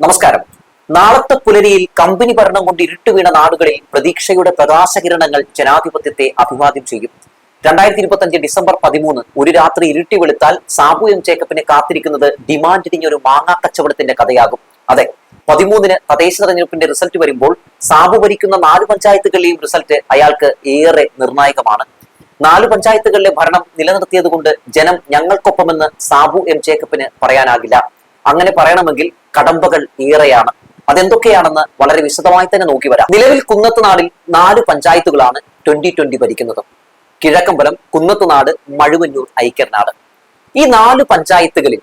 നമസ്കാരം. നാളത്തെ പുലരിയിൽ കമ്പനി ഭരണം കൊണ്ട് ഇരുട്ട് വീണ നാടുകളിൽ പ്രതീക്ഷയുടെ പ്രകാശകിരണങ്ങൾ ജനാധിപത്യത്തെ അഭിവാദ്യം ചെയ്യും. രണ്ടായിരത്തി ഇരുപത്തി അഞ്ച് ഡിസംബർ പതിമൂന്ന് ഒരു രാത്രി ഇരുട്ടി വെളുത്താൽ സാബു എം ജേക്കബിനെ കാത്തിരിക്കുന്നത് ഡിമാൻഡിനിഞ്ഞ ഒരു മാങ്ങാ കച്ചവടത്തിന്റെ കഥയാകും. അതെ പതിമൂന്നിന് തദ്ദേശ തെരഞ്ഞെടുപ്പിന്റെ റിസൾട്ട് വരുമ്പോൾ സാബു ഭരിക്കുന്ന നാല് പഞ്ചായത്തുകളിലെയും റിസൾട്ട് അയാൾക്ക് ഏറെ നിർണായകമാണ്. നാല് പഞ്ചായത്തുകളിലെ ഭരണം നിലനിർത്തിയതുകൊണ്ട് ജനം ഞങ്ങൾക്കൊപ്പമെന്ന് സാബു എം ജേക്കബിന് പറയാനാകില്ല. അങ്ങനെ പറയണമെങ്കിൽ കടമ്പകൾ ഏറെയാണ്. അതെന്തൊക്കെയാണെന്ന് വളരെ വിശദമായി തന്നെ നോക്കി വരാം. നിലവിൽ കുന്നത്തുനാടിൽ നാല് പഞ്ചായത്തുകളാണ് ട്വന്റി ട്വന്റി ഭരിക്കുന്നത്. കിഴക്കമ്പലം കുന്നത്തുനാട് മഴുവന്നൂർ ഐക്യനാട്. ഈ നാല് പഞ്ചായത്തുകളിൽ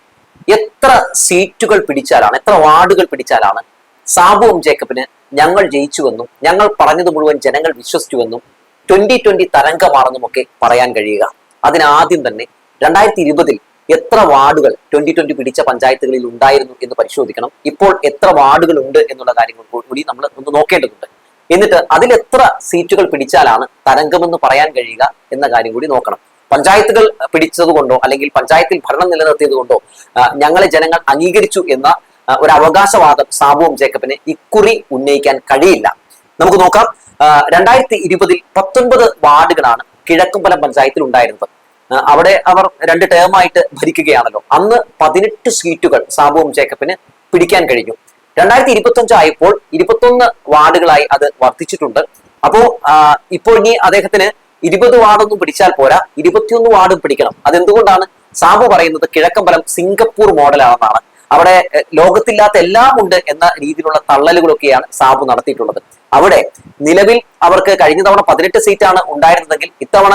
എത്ര സീറ്റുകൾ പിടിച്ചാലാണ് എത്ര വാർഡുകൾ പിടിച്ചാലാണ് സാബുവും ജേക്കബിന് ഞങ്ങൾ ജയിച്ചുവെന്നും ഞങ്ങൾ പറഞ്ഞത് മുഴുവൻ ജനങ്ങൾ വിശ്വസിച്ചുവെന്നും ട്വന്റി ട്വന്റി തരംഗമാണെന്നും ഒക്കെ പറയാൻ കഴിയുക. അതിനാദ്യം തന്നെ രണ്ടായിരത്തി ഇരുപതിൽ എത്ര വാർഡുകൾ ട്വന്റി ട്വന്റി പിടിച്ച പഞ്ചായത്തുകളിൽ ഉണ്ടായിരുന്നു എന്ന് പരിശോധിക്കണം. ഇപ്പോൾ എത്ര വാർഡുകൾ ഉണ്ട് എന്നുള്ള കാര്യങ്ങൾ കൂടി നമ്മൾ ഒന്ന് നോക്കേണ്ടതുണ്ട്. എന്നിട്ട് അതിൽ എത്ര സീറ്റുകൾ പിടിച്ചാലാണ് തരംഗമെന്ന് പറയാൻ കഴിയുക എന്ന കാര്യം കൂടി നോക്കണം. പഞ്ചായത്തുകൾ പിടിച്ചതുകൊണ്ടോ അല്ലെങ്കിൽ പഞ്ചായത്തിൽ ഭരണം നിലനിർത്തിയത് കൊണ്ടോ ഞങ്ങളെ ജനങ്ങൾ അംഗീകരിച്ചു എന്ന ഒരു അവകാശവാദം സാബുവും ജേക്കബിന് ഇക്കുറി ഉന്നയിക്കാൻ കഴിയില്ല. നമുക്ക് നോക്കാം. രണ്ടായിരത്തി ഇരുപതിൽ പത്തൊൻപത് വാർഡുകളാണ് കിഴക്കുംപലം പഞ്ചായത്തിൽ ഉണ്ടായിരുന്നത്. അവിടെ അവർ രണ്ട് ടേമായിട്ട് ഭരിക്കുകയാണല്ലോ. അന്ന് പതിനെട്ട് സീറ്റുകൾ സാബുവും ജേക്കബിന് പിടിക്കാൻ കഴിഞ്ഞു. രണ്ടായിരത്തി ഇരുപത്തി അഞ്ച് ആയപ്പോൾ ഇരുപത്തൊന്ന് വാർഡുകളായി അത് വർദ്ധിച്ചിട്ടുണ്ട്. അപ്പോ ഇപ്പോൾ ഇനി അദ്ദേഹത്തിന് ഇരുപത് വാർഡൊന്നും പിടിച്ചാൽ പോരാ. ഇരുപത്തിയൊന്ന് വാർഡും പിടിക്കണം. അതെന്തുകൊണ്ടാണ് സാബു പറയുന്നത് കിഴക്കമ്പലം സിംഗപ്പൂർ മോഡലാണെന്നാണ്. അവിടെ ലോകത്തില്ലാത്ത എല്ലാം ഉണ്ട് എന്ന രീതിയിലുള്ള തള്ളലുകളൊക്കെയാണ് സാബു നടത്തിയിട്ടുള്ളത്. അവിടെ നിലവിൽ അവർക്ക് കഴിഞ്ഞ തവണ പതിനെട്ട് സീറ്റാണ് ഉണ്ടായിരുന്നതെങ്കിൽ ഇത്തവണ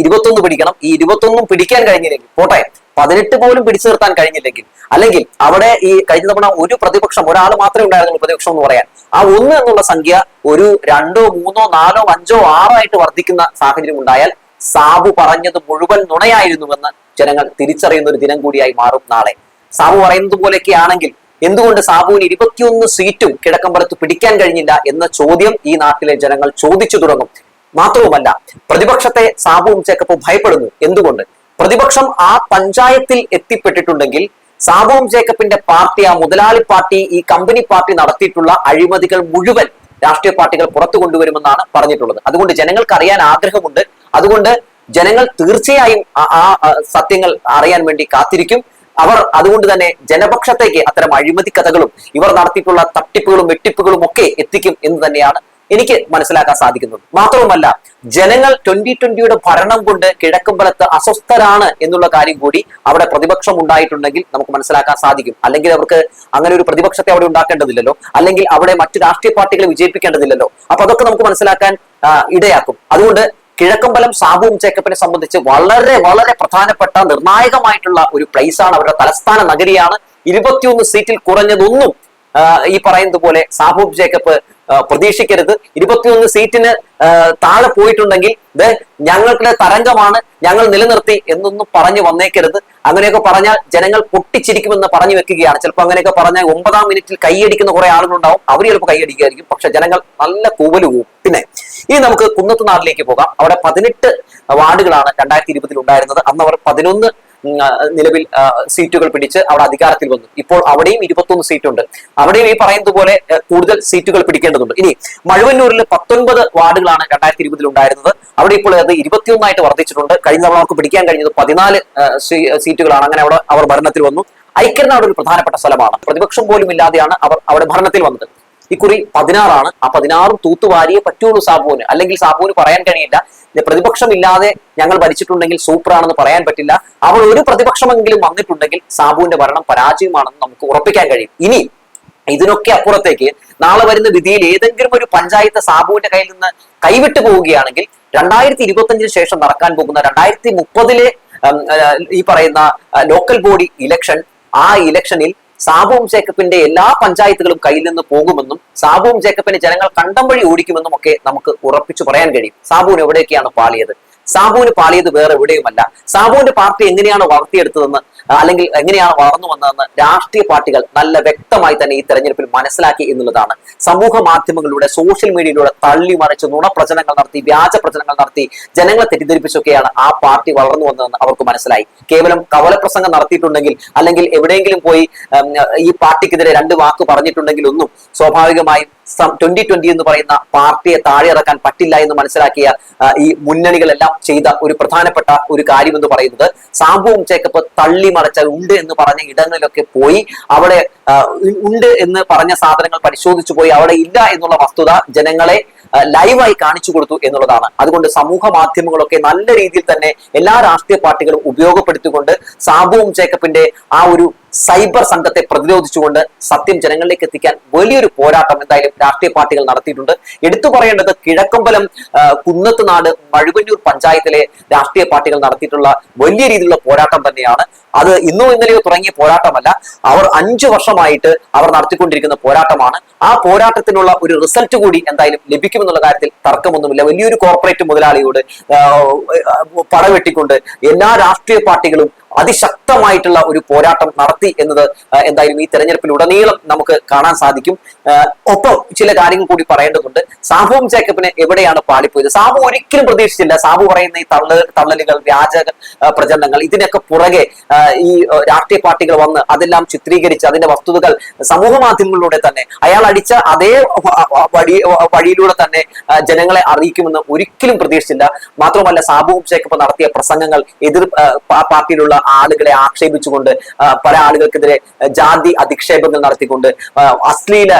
ഇരുപത്തൊന്ന് പിടിക്കണം. ഈ ഇരുപത്തൊന്നും പിടിക്കാൻ കഴിഞ്ഞില്ലെങ്കിൽ പോട്ടെ പതിനെട്ട് പോലും പിടിച്ചു നിർത്താൻ കഴിഞ്ഞില്ലെങ്കിൽ അല്ലെങ്കിൽ അവിടെ ഈ കഴിഞ്ഞ തവണ ഒരു പ്രതിപക്ഷം ഒരാൾ മാത്രമേ ഉണ്ടായിരുന്നുള്ളൂ പ്രതിപക്ഷം എന്ന് പറയാൻ. ആ ഒന്ന് എന്നുള്ള സംഖ്യ ഒരു രണ്ടോ മൂന്നോ നാലോ അഞ്ചോ ആറോ ആയിട്ട് വർദ്ധിക്കുന്ന സാഹചര്യം ഉണ്ടായാൽ സാബു പറഞ്ഞത് മുഴുവൻ നുണയായിരുന്നുവെന്ന് ജനങ്ങൾ തിരിച്ചറിയുന്ന ഒരു ദിനം കൂടിയായി മാറും നാളെ. സാബു പറയുന്നത് പോലെയൊക്കെ ആണെങ്കിൽ എന്തുകൊണ്ട് സാബുവിന് ഇരുപത്തിയൊന്ന് സീറ്റും കിഴക്കമ്പലത്ത് പിടിക്കാൻ കഴിഞ്ഞില്ല എന്ന ചോദ്യം ഈ നാട്ടിലെ ജനങ്ങൾ ചോദിച്ചു തുടങ്ങും. മാത്രവുമല്ല പ്രതിപക്ഷത്തെ സാബുവും ചേക്കപ്പും ഭയപ്പെടുന്നു. എന്തുകൊണ്ട്? പ്രതിപക്ഷം ആ പഞ്ചായത്തിൽ എത്തിപ്പെട്ടിട്ടുണ്ടെങ്കിൽ സാബുവും ജേക്കബിന്റെ പാർട്ടി ആ മുതലാളി പാർട്ടി ഈ കമ്പനി പാർട്ടി നടത്തിയിട്ടുള്ള അഴിമതികൾ മുഴുവൻ രാഷ്ട്രീയ പാർട്ടികൾ പുറത്തു കൊണ്ടുവരുമെന്നാണ് പറഞ്ഞിട്ടുള്ളത്. അതുകൊണ്ട് ജനങ്ങൾക്ക് അറിയാൻ ആഗ്രഹമുണ്ട്. അതുകൊണ്ട് ജനങ്ങൾ തീർച്ചയായും ആ, സത്യങ്ങൾ അറിയാൻ വേണ്ടി കാത്തിരിക്കും. അവർ അതുകൊണ്ട് തന്നെ ജനപക്ഷത്തേക്ക് അത്തരം അഴിമതി കഥകളും ഇവർ നടത്തിയിട്ടുള്ള തട്ടിപ്പുകളും വെട്ടിപ്പുകളും ഒക്കെ എത്തിക്കും എന്ന് തന്നെയാണ് എനിക്ക് മനസ്സിലാക്കാൻ സാധിക്കുന്നത്. മാത്രവുമല്ല ജനങ്ങൾ ട്വന്റി ട്വന്റിയുടെ ഭരണം കൊണ്ട് കിഴക്കമ്പലത്ത് അസ്വസ്ഥരാണ് എന്നുള്ള കാര്യം കൂടി അവിടെ പ്രതിപക്ഷം ഉണ്ടായിട്ടുണ്ടെങ്കിൽ നമുക്ക് മനസ്സിലാക്കാൻ സാധിക്കും. അല്ലെങ്കിൽ അവർക്ക് അങ്ങനെ ഒരു പ്രതിപക്ഷത്തെ അവിടെ ഉണ്ടാക്കേണ്ടതില്ലല്ലോ. അല്ലെങ്കിൽ അവിടെ മറ്റു രാഷ്ട്രീയ പാർട്ടികളെ വിജയിപ്പിക്കേണ്ടതില്ലല്ലോ. അപ്പൊ അതൊക്കെ നമുക്ക് മനസ്സിലാക്കാൻ ഇടയാക്കും. അതുകൊണ്ട് കിഴക്കമ്പലം സാബുവും ചേക്കപ്പിനെ സംബന്ധിച്ച് വളരെ വളരെ പ്രധാനപ്പെട്ട നിർണായകമായിട്ടുള്ള ഒരു പ്ലേസ് ആണ് അവരുടെ തലസ്ഥാന നഗരിയാണ്. ഇരുപത്തിയൊന്ന് സീറ്റിൽ കുറഞ്ഞതൊന്നും ഈ പറയുന്നത് പോലെ സാഹൂബ് ജേക്കബ് പ്രതീക്ഷിക്കരുത്. ഇരുപത്തിയൊന്ന് സീറ്റിന് താഴെ പോയിട്ടുണ്ടെങ്കിൽ ഇത് ഞങ്ങളുടെ തരംഗമാണ് ഞങ്ങൾ നിലനിർത്തി എന്നൊന്നും പറഞ്ഞു വന്നേക്കരുത്. അങ്ങനെയൊക്കെ പറഞ്ഞാൽ ജനങ്ങൾ പൊട്ടിച്ചിരിക്കുമെന്ന് പറഞ്ഞു വെക്കുകയാണ്. ചിലപ്പോൾ അങ്ങനെയൊക്കെ പറഞ്ഞാൽ ഒമ്പതാം മിനിറ്റിൽ കൈയടിക്കുന്ന കുറെ ആളുകളുണ്ടാവും. അവർ ചിലപ്പോൾ കൈയടിക്കുകയായിരിക്കും. പക്ഷെ ജനങ്ങൾ നല്ല കൂവൽ പോവും പിന്നെ ഇനി നമുക്ക് കുന്നത്തുനാടിലേക്ക് പോകാം. അവിടെ പതിനെട്ട് വാർഡുകളാണ് രണ്ടായിരത്തി ഇരുപതിൽ ഉണ്ടായിരുന്നത്. അന്ന് അവർ പതിനൊന്ന് നിലവിൽ സീറ്റുകൾ പിടിച്ച് അവിടെ അധികാരത്തിൽ വന്നു. ഇപ്പോൾ അവിടെയും ഇരുപത്തൊന്ന് സീറ്റുണ്ട്. അവിടെയും ഈ പറയുന്നത് പോലെ കൂടുതൽ സീറ്റുകൾ പിടിക്കേണ്ടതുണ്ട്. ഇനി മഴുവന്നൂരിൽ പത്തൊൻപത് വാർഡുകളാണ് രണ്ടായിരത്തി ഇരുപതിൽ ഉണ്ടായിരുന്നത്. അവിടെ ഇപ്പോൾ അത് ഇരുപത്തിയൊന്നായിട്ട് വർദ്ധിച്ചിട്ടുണ്ട്. കഴിഞ്ഞ തവണ അവർക്ക് പിടിക്കാൻ കഴിഞ്ഞത് പതിനാല് സീറ്റുകളാണ്. അങ്ങനെ അവിടെ അവർ ഭരണത്തിൽ വന്നു. ഐക്യനാട് ഒരു പ്രധാനപ്പെട്ട സ്ഥലമാണ്. പ്രതിപക്ഷം പോലും ഇല്ലാതെയാണ് അവർ അവിടെ ഭരണത്തിൽ വന്നത്. ഇക്കുറി പതിനാറാണ്. ആ പതിനാറും തൂത്തുവാരിയേ പറ്റുള്ളൂ സാബുവിന്. അല്ലെങ്കിൽ സാബുവിന് പറയാൻ കഴിയില്ല. ഇത് പ്രതിപക്ഷം ഇല്ലാതെ ഞങ്ങൾ ഭരിച്ചിട്ടുണ്ടെങ്കിൽ സൂപ്പറാണെന്ന് പറയാൻ പറ്റില്ല. അവൾ ഒരു പ്രതിപക്ഷമെങ്കിലും വന്നിട്ടുണ്ടെങ്കിൽ സാബുവിന്റെ ഭരണം പരാജയമാണെന്ന് നമുക്ക് ഉറപ്പിക്കാൻ കഴിയും. ഇനി ഇതിനൊക്കെ അപ്പുറത്തേക്ക് നാളെ വരുന്ന വിധിയിൽ ഏതെങ്കിലും ഒരു പഞ്ചായത്ത് സാബുവിന്റെ കയ്യിൽ നിന്ന് കൈവിട്ടു പോവുകയാണെങ്കിൽ രണ്ടായിരത്തി ഇരുപത്തഞ്ചിന് ശേഷം നടക്കാൻ പോകുന്ന രണ്ടായിരത്തി മുപ്പതിലെ ഈ പറയുന്ന ലോക്കൽ ബോഡി ഇലക്ഷൻ ആ ഇലക്ഷനിൽ സാബുവും ജേക്കപ്പിന്റെ എല്ലാ പഞ്ചായത്തുകളും കയ്യിൽ നിന്ന് പോകുമെന്നും സാബുവും ജേക്കബിനെ ജനങ്ങൾ കണ്ടം വഴി ഓടിക്കുമെന്നും ഒക്കെ നമുക്ക് ഉറപ്പിച്ചു പറയാൻ കഴിയും. സാബുവിന് എവിടെയൊക്കെയാണ് പാളിയത്? സാബുവിന് പാളിയത് വേറെ എവിടെയുമല്ല. സാബുവിന്റെ പാർട്ടി എങ്ങനെയാണ് വളർത്തിയെടുത്തതെന്ന് അല്ലെങ്കിൽ എങ്ങനെയാണ് വളർന്നു വന്നതെന്ന് രാഷ്ട്രീയ പാർട്ടികൾ നല്ല വ്യക്തമായി തന്നെ ഈ തെരഞ്ഞെടുപ്പിൽ മനസ്സിലാക്കി എന്നുള്ളതാണ്. സമൂഹ മാധ്യമങ്ങളിലൂടെ സോഷ്യൽ മീഡിയയിലൂടെ തള്ളി തള്ളിമറിച്ച് നുണപ്രചനങ്ങൾ നടത്തി വ്യാജ പ്രചനങ്ങൾ നടത്തി ജനങ്ങളെ തെറ്റിദ്ധരിപ്പിച്ചൊക്കെയാണ് ആ പാർട്ടി വളർന്നു വന്നതെന്ന് അവർക്ക് മനസ്സിലായി. കേവലം കവലപ്രസംഗം നടത്തിയിട്ടുണ്ടെങ്കിൽ അല്ലെങ്കിൽ എവിടെയെങ്കിലും പോയി ഈ പാർട്ടിക്കെതിരെ രണ്ട് വാക്ക് പറഞ്ഞിട്ടുണ്ടെങ്കിൽ ഒന്നും സ്വാഭാവികമായും ട്വന്റി ട്വന്റി എന്ന് പറയുന്ന പാർട്ടിയെ താഴെ ഇറക്കാൻ പറ്റില്ല എന്ന് മനസ്സിലാക്കിയ ഈ മുന്നണികളെല്ലാം ചെയ്ത ഒരു പ്രധാനപ്പെട്ട ഒരു കാര്യം എന്ന് പറയുന്നത് സാബുവും ചേക്കപ്പ് തള്ളി മറച്ച ഉണ്ട് എന്ന് പറഞ്ഞ ഇടങ്ങളിലൊക്കെ പോയി അവിടെ ഉണ്ട് എന്ന് പറഞ്ഞ സാധനങ്ങൾ പരിശോധിച്ചു പോയി അവിടെ ഇല്ല എന്നുള്ള വസ്തുത ജനങ്ങളെ ലൈവായി കാണിച്ചു കൊടുത്തു എന്നുള്ളതാണ്. അതുകൊണ്ട് സമൂഹ മാധ്യമങ്ങളൊക്കെ നല്ല രീതിയിൽ തന്നെ എല്ലാ രാഷ്ട്രീയ പാർട്ടികളും ഉപയോഗപ്പെടുത്തിക്കൊണ്ട് സാബുവും ചേക്കപ്പിന്റെ ആ ഒരു സൈബർ സംഘത്തെ പ്രതിരോധിച്ചുകൊണ്ട് സത്യം ജനങ്ങളിലേക്ക് എത്തിക്കാൻ വലിയൊരു പോരാട്ടം എന്തായാലും രാഷ്ട്രീയ പാർട്ടികൾ നടത്തിയിട്ടുണ്ട്. എടുത്തു പറയേണ്ടത് കിഴക്കമ്പലം കുന്നത്ത് കുന്നത്തുനാട് മഴുവന്നൂർ പഞ്ചായത്തിലെ രാഷ്ട്രീയ പാർട്ടികൾ നടത്തിയിട്ടുള്ള വലിയ രീതിയിലുള്ള പോരാട്ടം തന്നെയാണ്. അത് ഇന്നും ഇന്നലെയോ തുടങ്ങിയ പോരാട്ടമല്ല. അവർ അഞ്ചു വർഷമായിട്ട് അവർ നടത്തിക്കൊണ്ടിരിക്കുന്ന പോരാട്ടമാണ്. ആ പോരാട്ടത്തിനുള്ള ഒരു റിസൾട്ട് കൂടി എന്തായാലും ലഭിക്കുമെന്നുള്ള കാര്യത്തിൽ തർക്കമൊന്നുമില്ല. വലിയൊരു കോർപ്പറേറ്റ് മുതലാളിയോട് പടവെട്ടിക്കൊണ്ട് എല്ലാ രാഷ്ട്രീയ പാർട്ടികളും അതിശക്തമായിട്ടുള്ള ഒരു പോരാട്ടം നടത്തി എന്നത് എന്തായാലും ഈ തെരഞ്ഞെടുപ്പിൽ ഉടനീളം നമുക്ക് കാണാൻ സാധിക്കും. ഒപ്പം ചില കാര്യങ്ങൾ കൂടി പറയേണ്ടതുണ്ട്. സാബുവും ജേക്കബിന് എവിടെയാണ് പാളിപ്പോയത്? സാബു ഒരിക്കലും പ്രതീക്ഷിച്ചില്ല. സാബു പറയുന്ന ഈ തള്ളൽ തള്ളലുകൾ വ്യാജ പ്രചരണങ്ങൾ ഇതിനൊക്കെ പുറകെ ഈ രാഷ്ട്രീയ പാർട്ടികൾ വന്ന് അതെല്ലാം ചിത്രീകരിച്ച് അതിന്റെ വസ്തുതകൾ സമൂഹ മാധ്യമങ്ങളിലൂടെ തന്നെ അയാൾ അടിച്ച അതേ വഴി വഴിയിലൂടെ തന്നെ ജനങ്ങളെ അറിയിക്കുമെന്ന് ഒരിക്കലും പ്രതീക്ഷിച്ചില്ല. മാത്രമല്ല സാബുവും ജേക്കബ് നടത്തിയ പ്രസംഗങ്ങൾ എതിർ പാർട്ടിയിലുള്ള ആളുകളെ ആക്ഷേപിച്ചുകൊണ്ട് പല ആളുകൾക്കെതിരെ ജാതി അധിക്ഷേപങ്ങൾ നടത്തിക്കൊണ്ട് അശ്ലീല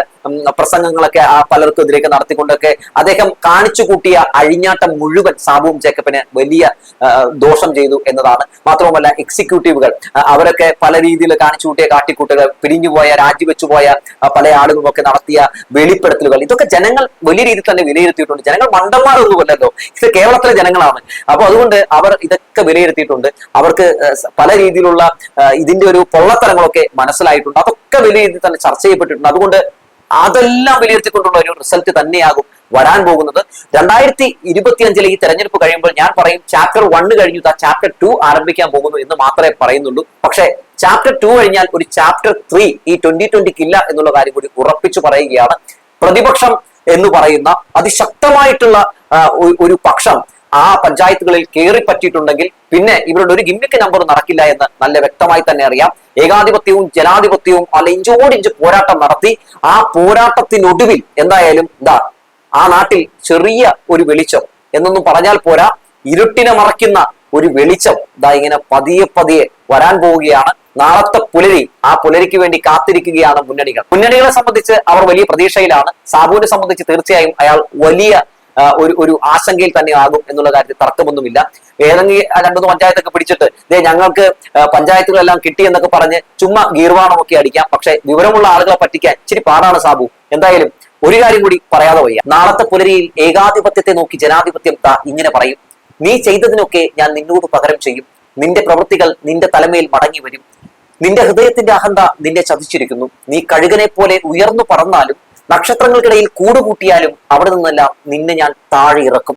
പ്രസംഗങ്ങളൊക്കെ പലർക്കെതിരെയൊക്കെ നടത്തിക്കൊണ്ടൊക്കെ അദ്ദേഹം കാണിച്ചു കൂട്ടിയ അഴിഞ്ഞാട്ടം മുഴുവൻ സാബുവും ജേക്കബിന് വലിയ ദോഷം ചെയ്തു എന്നതാണ്. മാത്രവുമല്ല എക്സിക്യൂട്ടീവുകൾ അവരൊക്കെ പല രീതിയിൽ കാണിച്ചു കൂട്ടിയ കാട്ടിക്കൂട്ടുകൾ പിരിഞ്ഞുപോയ രാജിവെച്ചുപോയ പല ആളുകളൊക്കെ നടത്തിയ വെളിപ്പെടുത്തലുകൾ. ഇതൊക്കെ ജനങ്ങൾ വലിയ രീതിയിൽ തന്നെ വിലയിരുത്തിയിട്ടുണ്ട്. ജനങ്ങൾ മണ്ടന്മാരൊന്നുമല്ലല്ലോ. ഇത് കേരളത്തിലെ ജനങ്ങളാണ്. അപ്പൊ അതുകൊണ്ട് അവർ ഇതൊക്കെ വിലയിരുത്തിയിട്ടുണ്ട്. അവർക്ക് പല രീതിയിലുള്ള ആ, ഇതിന്റെ ഒരു പൊള്ളത്തരങ്ങളൊക്കെ മനസ്സിലായിട്ടുണ്ട്. അതൊക്കെ വലിയ രീതിയിൽ തന്നെ ചർച്ച ചെയ്യപ്പെട്ടിട്ടുണ്ട്. അതുകൊണ്ട് അതെല്ലാം വിലയിരുത്തിക്കൊണ്ടുള്ള ഒരു റിസൾട്ട് തന്നെയാകും വരാൻ പോകുന്നത്. രണ്ടായിരത്തി ഇരുപത്തിയഞ്ചിലെ ഈ തെരഞ്ഞെടുപ്പ് കഴിയുമ്പോൾ ഞാൻ പറയും ചാപ്റ്റർ വണ്ണ് കഴിഞ്ഞു ചാപ്റ്റർ ടു ആരംഭിക്കാൻ പോകുന്നു എന്ന് മാത്രമേ പറയുന്നുള്ളൂ. പക്ഷേ ചാപ്റ്റർ ടു കഴിഞ്ഞാൽ ഒരു ചാപ്റ്റർ ത്രീ ഈ ട്വന്റി ട്വന്റിക്ക് ഇല്ല എന്നുള്ള കാര്യം കൂടി ഉറപ്പിച്ചു പറയുകയാണ്. പ്രതിപക്ഷം എന്ന് പറയുന്ന അതിശക്തമായിട്ടുള്ള ഒരു പക്ഷം ആ പഞ്ചായത്തുകളിൽ കയറി പറ്റിയിട്ടുണ്ടെങ്കിൽ പിന്നെ ഇവരുടെ ഒരു ഗിമ്മിക്ക് നമ്പർ നടക്കില്ല എന്ന് നല്ല വ്യക്തമായി തന്നെ അറിയാം. ഏകാധിപത്യവും ജനാധിപത്യവും അല്ല ഇഞ്ചോടിഞ്ച് പോരാട്ടം നടത്തി ആ പോരാട്ടത്തിനൊടുവിൽ എന്തായാലും എന്താ ആ നാട്ടിൽ ചെറിയ ഒരു വെളിച്ചം. എന്നൊന്നും പറഞ്ഞാൽ പോരാ ഇരുട്ടിനെ മറയ്ക്കുന്ന ഒരു വെളിച്ചം ഇതാ ഇങ്ങനെ പതിയെ പതിയെ വരാൻ പോവുകയാണ്. നാളത്തെ പുലരി ആ പുലരിക്ക് വേണ്ടി കാത്തിരിക്കുകയാണ് മുന്നണികൾ. മുന്നണികളെ സംബന്ധിച്ച് അവർ വലിയ പ്രതീക്ഷയിലാണ്. സാബുവിനെ സംബന്ധിച്ച് തീർച്ചയായും അയാൾ വലിയ ഒരു ഒരു ആശങ്കയിൽ തന്നെ ആകും എന്നുള്ള കാര്യത്തിൽ തർക്കമൊന്നുമില്ല. ഏതെങ്കിലും രണ്ടു പഞ്ചായത്തൊക്കെ പിടിച്ചിട്ട് ദേ ഞങ്ങൾക്ക് പഞ്ചായത്തുകളെല്ലാം കിട്ടി എന്നൊക്കെ പറഞ്ഞ് ചുമ്മാ ഗീർവാണമൊക്കെ അടിക്കാം. പക്ഷെ വിവരമുള്ള ആളുകളെ പറ്റിക്കാൻ ഇച്ചിരി പാടാണ് സാബു. എന്തായാലും ഒരു കാര്യം കൂടി പറയാതെ വയ്യ. നാളത്തെ പുലരിയിൽ ഏകാധിപത്യത്തെ നോക്കി ജനാധിപത്യം താ ഇങ്ങനെ പറയും. നീ ചെയ്തതിനൊക്കെ ഞാൻ നിന്നോട് പകരം ചെയ്യും. നിന്റെ പ്രവൃത്തികൾ നിന്റെ തലമേൽ മടങ്ങി വരും. നിന്റെ ഹൃദയത്തിന്റെ അഹന്ത നിന്നെ ചതിച്ചിരിക്കുന്നു. നീ കഴുകനെ പോലെ ഉയർന്നു പറന്നാലും നക്ഷത്രങ്ങൾക്കിടയിൽ കൂടുകൂട്ടിയാലും അവിടെ നിന്നെല്ലാം നിന്നെ ഞാൻ താഴെ ഇറക്കും.